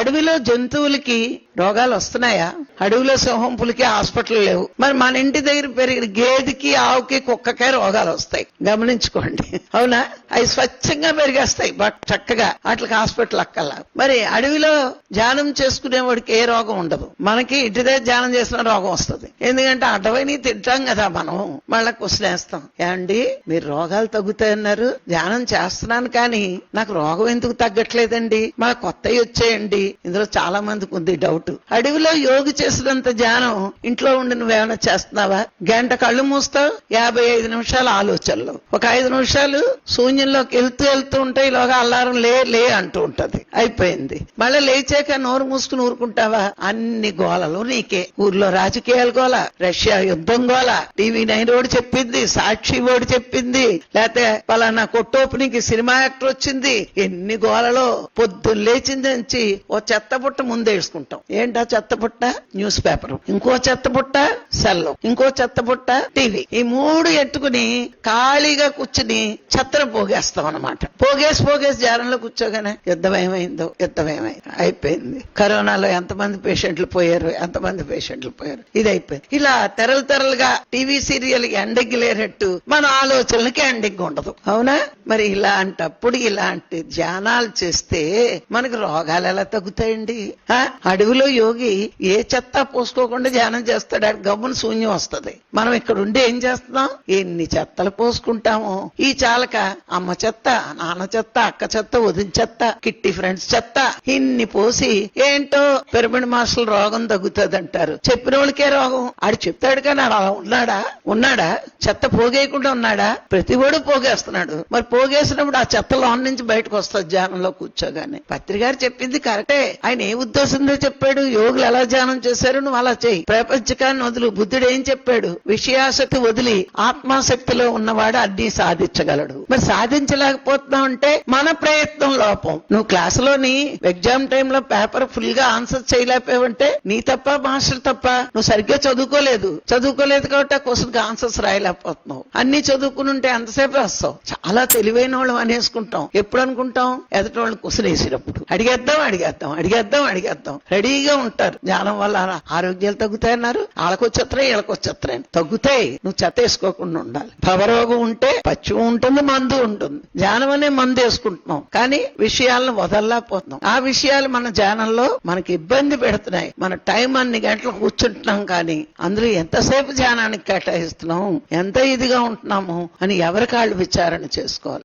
అడవిలో జంతువులకి రోగాలు వస్తున్నాయా? అడవిలో సింహం పులికి హాస్పిటల్ లేవు. మరి మన ఇంటి దగ్గర పెరిగిన గేదెకి ఆవుకి కుక్కకే రోగాలు వస్తాయి. గమనించుకోండి. అవునా? అవి స్వచ్ఛంగా పెరిగేస్తాయి. బట్ చక్కగా వాటికి హాస్పిటల్ అక్కల్లా మరి అడవిలో ధ్యానం చేసుకునే వాడికి ఏ రోగం ఉండదు. మనకి ఇంటి దగ్గర ధ్యానం చేసిన రోగం వస్తుంది. ఎందుకంటే అడవిని తింటాం కదా మనం. మళ్ళా కుసినేస్తాం ఏమండి మీరు రోగాలు తగ్గుతాయన్నారు. ధ్యానం చేస్తున్నాను కానీ నాకు రోగం ఎందుకు తగ్గట్లేదండి? మా కొత్తవి వచ్చాయండి. ఇందులో చాలా మందికి ఉంది డౌట్ అడవిలో యోగి చేసినంత ధ్యానం ఇంట్లో ఉండి నువ్వేమైనా చేస్తున్నావా? గంట కళ్ళు మూస్తావు యాభై ఐదు నిమిషాలు ఆలోచనలు. ఒక ఐదు నిమిషాలు శూన్యంలోకి వెళ్తూ వెళ్తూ ఉంటే ఇలాగా అల్లారం లే లే అంటూ ఉంటది. అయిపోయింది. మళ్ళీ లేచాక నోరు మూసుకుని ఊరుకుంటావా? అన్ని గోలలు నీకే. ఊర్లో రాజకీయాలు గోల రష్యా యుద్ధం గోల టీవీ నైన్ ఓడి చెప్పింది సాక్షి ఓడి చెప్పింది లేకపోతే పలానా కొట్టోపునికి సినిమా యాక్టర్ వచ్చింది. ఎన్ని గోలలో పొద్దున్న లేచింది నుంచి ఓ చెత్త బుట్ట ముందేసుకుంటాం ఏంటా చెత్త బుట్ట? News paper. ఇంకో చెత్త బుట్ట? సెల్. ఇంకో చెత్త బుట్ట? టీవీ. ఈ మూడు ఎట్టుకుని ఖాళీగా కూర్చుని చెత్తను పోగేస్తాం అనమాట పోగేసి పోగేసి జారంలో కూర్చోగానే యుద్ధం ఏమైందో? యుద్ధం ఏమైంది? అయిపోయింది. కరోనాలో ఎంతమంది పేషెంట్లు పోయారు? ఎంతమంది పేషెంట్లు పోయారు? ఇది అయిపోయింది. ఇలా తెరలు తెరలుగా టీవీ సీరియల్ ఎండింగ్ లేనట్టు మన ఆలోచనలకి ఎండింగ్ ఉండదు. అవునా? మరి ఇలాంటప్పుడు ఇలాంటి ధ్యానాలు చేస్తే మనకు రోగాలు ఎలా తగ్గుతాయండి ఆ? అడవిలో యోగి ఏ చెత్త పోసుకోకుండా ధ్యానం చేస్తాడు? గమ్మున శూన్యం వస్తది. మనం ఇక్కడ ఉండి ఏం చేస్తున్నాం? ఎన్ని చెత్తలు పోసుకుంటాము. ఈ చాలక అమ్మ చెత్త నాన్న చెత్త అక్క చెత్త వదిన చెత్త కిట్టి ఫ్రెండ్స్ చెత్త ఇన్ని పోసి ఏంటో పిరమిడ్ మాస్టర్ రోగం తగ్గుతుంది అంటారు చెప్పిన వాళ్ళకే రోగం. ఆడు చెప్తాడు కానీ అలా ఉన్నాడా? ఉన్నాడా? చెత్త పోగేయకుండా ఉన్నాడా? ప్రతి వాడు పోగేస్తున్నాడు. మరి పోగేసినప్పుడు ఆ చెత్త లోన్ నుంచి బయటకు వస్తుంది ధ్యానంలో కూర్చోగానే. పత్రి గారు చెప్పింది కరెక్టే. ఆయన ఏ ఉద్దేశంతో చెప్పాడు? యోగులు ఎలా ధ్యానం చేశారు? నువ్వు అలా చేయి. ప్రపంచకాన్ని వదులు. బుద్ధుడు ఏం చెప్పాడు? విషయాసక్తి వదిలి ఆత్మాశక్తిలో ఉన్నవాడు అన్ని సాధించగలడు. మరి సాధించలేకపోతున్నావు అంటే మన ప్రయత్నం లోపం. నువ్వు క్లాసులోని ఎగ్జామ్ టైంలో పేపర్ ఫుల్గా ఆన్సర్ చేయలేకపోయావంటే నీ తప్ప మాస్టర్ తప్ప నువ్వు సరిగ్గా చదువుకోలేదు. చదువుకోలేదు కాబట్టి ఆ క్వశ్చన్కి ఆన్సర్స్ రాయలేకపోతున్నావు. అన్ని చదువుకుని ఉంటే ఎంతసేపు రాస్తావు? చాలా తెలివైన వాళ్ళు అనేసుకుంటాం. ఎప్పుడు అనుకుంటాం? ఎదుటి వాళ్ళు క్వశ్చన్ వేసినప్పుడు అడిగేద్దాం అడిగేద్దాం. అడిగేద్దాం అడిగేద్దాం రెడీగా ఉంటారు. జ్ఞానం వల్ల ఆరోగ్యాలు తగ్గుతాయన్నారు. వాళ్ళకొచ్చేత్తాయి వీళ్ళకొచ్చేత్తాయి తగ్గుతాయి. నువ్వు చెత్త వేసుకోకుండా ఉండాలి. భవరోగం ఉంటే పచ్చిమ ఉంటుంది మందు ఉంటుంది. ధ్యానం అనే మందు వేసుకుంటున్నాం. కానీ విషయాలను వదలలేకపోతున్నాం. ఆ విషయాలు మన ధ్యానంలో మనకి ఇబ్బంది పెడుతున్నాయి. మన టైం అన్ని గంటలు కూర్చుంటున్నాం కానీ అందులో ఎంతసేపు ధ్యానానికి కేటాయిస్తున్నాం? ఎంత ఇదిగా ఉంటున్నాము? అని ఎవరి కాళ్ళు విచారణ చేసుకోవాలి.